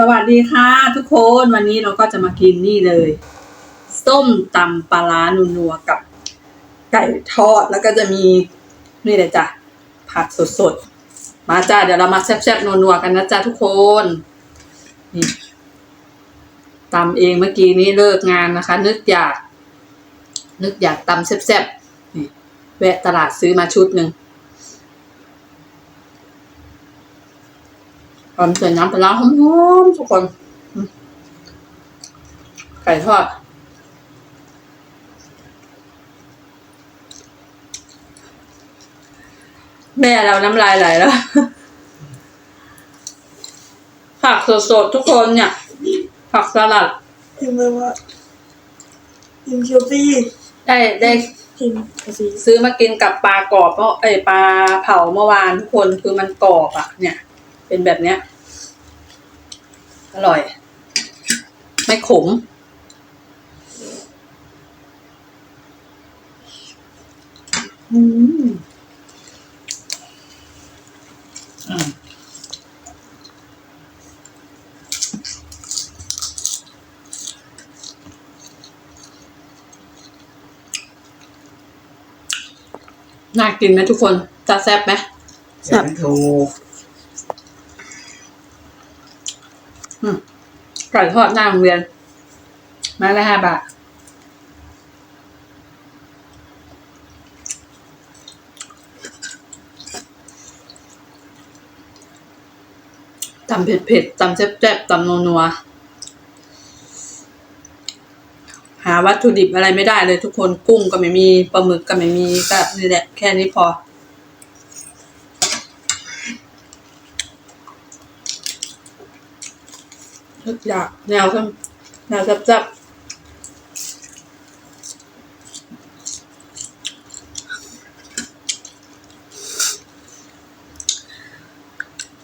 สวัสดีค่ะ ทุกคนวันนี้เราก็จะมากินนี่เลย ส้มตำปลาร้านัวๆกับไก่ทอดแล้วก็จะมีนี่เลยจ้ะผัดสดๆ มาจ้าเดี๋ยวเรามาแซ่บๆนัวๆกันนะจ้าทุกคนนี่ตำเองเมื่อกี้นี้เลิกงานนะคะ นึกอยาก นึกอยากตำแซ่บๆนี่แวะตลาดซื้อมาชุดหนึ่ง ตอนใส่น้ำปลาร้าหอมๆทุกคนอืมไก่ทอดแม่เราน้ำลายไหลแล้ว ผักสดๆทุกคนเนี่ย ผักสลัดพิมพ์เลยว่าพิมพ์เคียวตี้ได้ได้พิมพ์เอาสิซื้อมากินกับปลากรอบเพราะไอยปลาเผาเมื่อวานทุกคนคือมันกรอบอะเนี่ย เป็นแบบเนี้ย อร่อย ไม่ขมอืมอืมน่ากินไหมทุกคนจะแซ่บไหมเสียงถูก อืม ก่ทอดหน้าโรงเรียน มาละห้าบาทตำเผ็ดเผ็ดๆตำแซ่บๆตำนัวๆหาวัตถุดิบอะไรไม่ได้เลยทุกคนกุ้งก็ไม่มีปลาหมึกก็ไม่มีก็นี่แหละแค่นี้พอ ทุกอย่างแนวขึ้นแนวจับๆ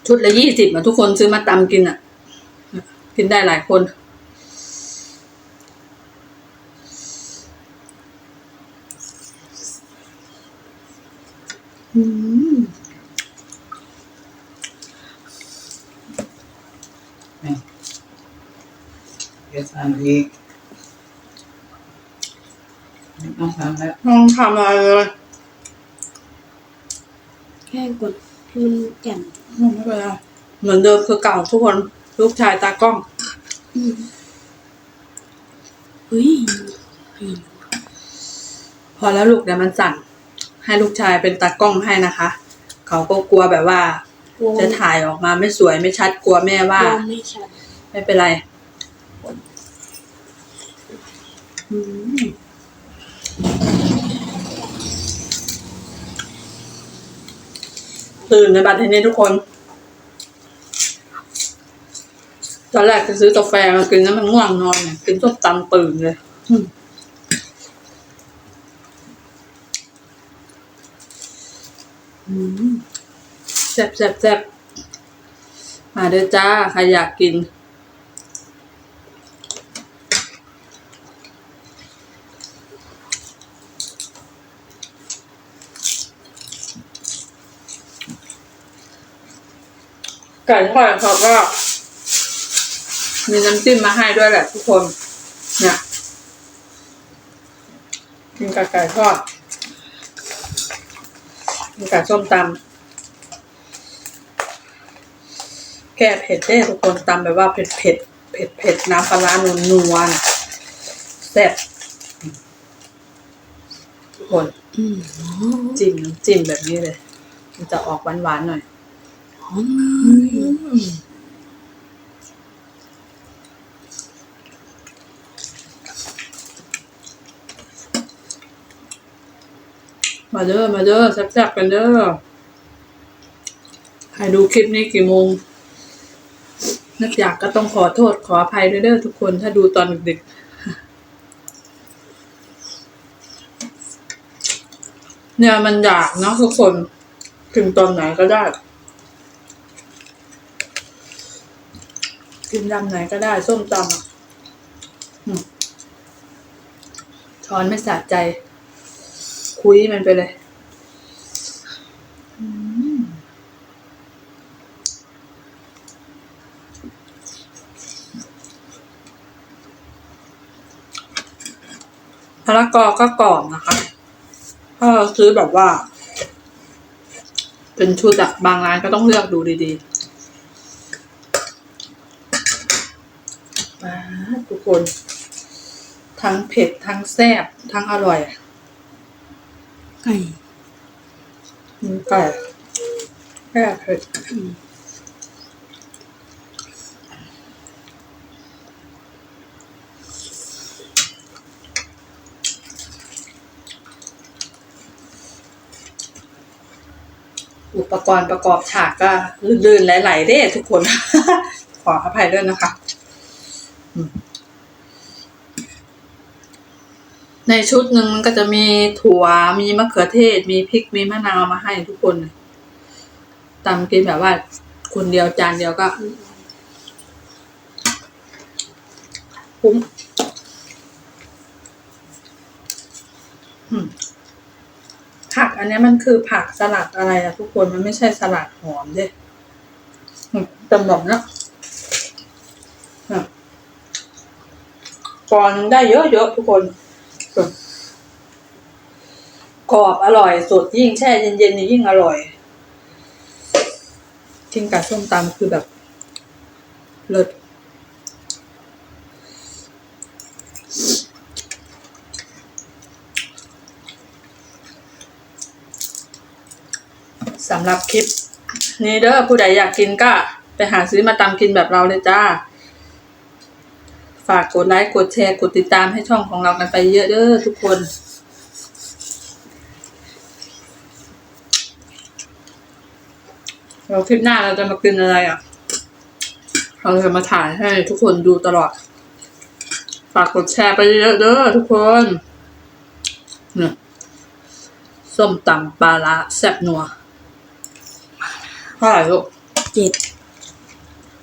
ชุดละยี่สิบอะทุกคนซื้อมาตำกินอะกินได้หลายคนอืม นี่เดี๋ยวทำอีกไม่ต้องทำแล้วลองทำอะไรเลยแค่กดให้มันแจ่มอืมไม่เป็นไรเหมือนเดิมคือเก่าทุกคนลูกชายตากล้องอืมเฮ้ยพอแล้วลูกเดี๋ยวมันสั่น ให้ลูกชายเป็นตากล้องให้นะคะ เขาก็กลัวแบบว่ากลัวจะถ่ายออกมาไม่สวยไม่ชัดกลัวแม่กว่าลัวไม่ชัดไม่เป็นไรอืม ตื่นในบัตรเทนี้ทุกคน ตอนแรกจะซื้อกาแฟมากินแล้วมันง่วงนอนเนี่ยกินส้มตำตื่นเลยแซ่บแซ่บแซ่บมาเด้อจ้า ใครอยากกิน ไก่ทอดเขาก็ มีน้ำจิ้มมาให้ด้วยแหละทุกคน เนี่ยกินกับไก่ทอดกินกับส้มตำแก้เผ็ดได้ทุกคนตำแบบว่าเผ็ดเผ็ดเผ็ดเผ็ดน้ำปลาร้านัวนัวๆน่ะแซ่บทุกคนอืมจิ้มน้ำจิ้มแบบนี้เลย มันจะออกหวานๆหน่อย หอมเลยมาเด้อ มาเด้อแซ่บๆกันเด้อ ใครดูคลิปนี้กี่โมงนึกอยากก็ต้องขอโทษขออภัยด้วยเด้อทุกคนถ้าดูตอนดึกๆ เนี่ยมันอยากเนาะทุกคน ถึงตอนไหนก็ได้ กินยำไหนก็ได้ ส้มตำช้อนไม่สะใจ คุยมันไปเลยมะละกอก็กรอบนะคะถ้าเราซื้อแบบว่า เป็นชุดอะบางร้านก็ต้องเลือกดูดีๆ มาทุกคน ทั้งเผ็ด ทั้งแซ่บ ทั้งอร่อยไก่มีไก่แค่เผ็ดอุปกรณ์ประกอบฉากก็ลื่นๆไหลๆเด้ทุกคน ขออภัยด้วยนะคะ ในชุดหนึ่งมันก็จะมีถั่ว มีมะเขือเทศ มีพริก มีมะนาวมาให้ทุกคนตำกินแบบว่าคนเดียวจานเดียวก็คุ้มผักอันนี้มันคือผักสลัดอะไรอะทุกคนมันไม่ใช่สลัดหอมเด้อืมจำบอนะอะ ก่อนได้เยอะๆทุกคนกรอบอร่อยสดยิ่งแช่เย็นๆนี่ยิ่งอร่อยกินกับส้มตำคือแบบเลิศสำหรับคลิปนี้เด้อผู้ใดอยากกินก็ ไปหาซื้อมาตำกินแบบเราเลยจ้า ฝากกดไลค์กดแชร์กดติดตามให้ช่องของเรากันไปเยอะเด้อทุกคนเราคลิปหน้าเราจะมากินอะไรอะ เราจะมาถ่ายให้ทุกคนดูตลอด ฝากกดแชร์ไปเยอะเด้อทุกคนเนี่ยส้มตำปลาละแซ่บนัวเท่าไหร่ลูกเจ็ด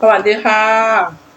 สวัสดีค่ะ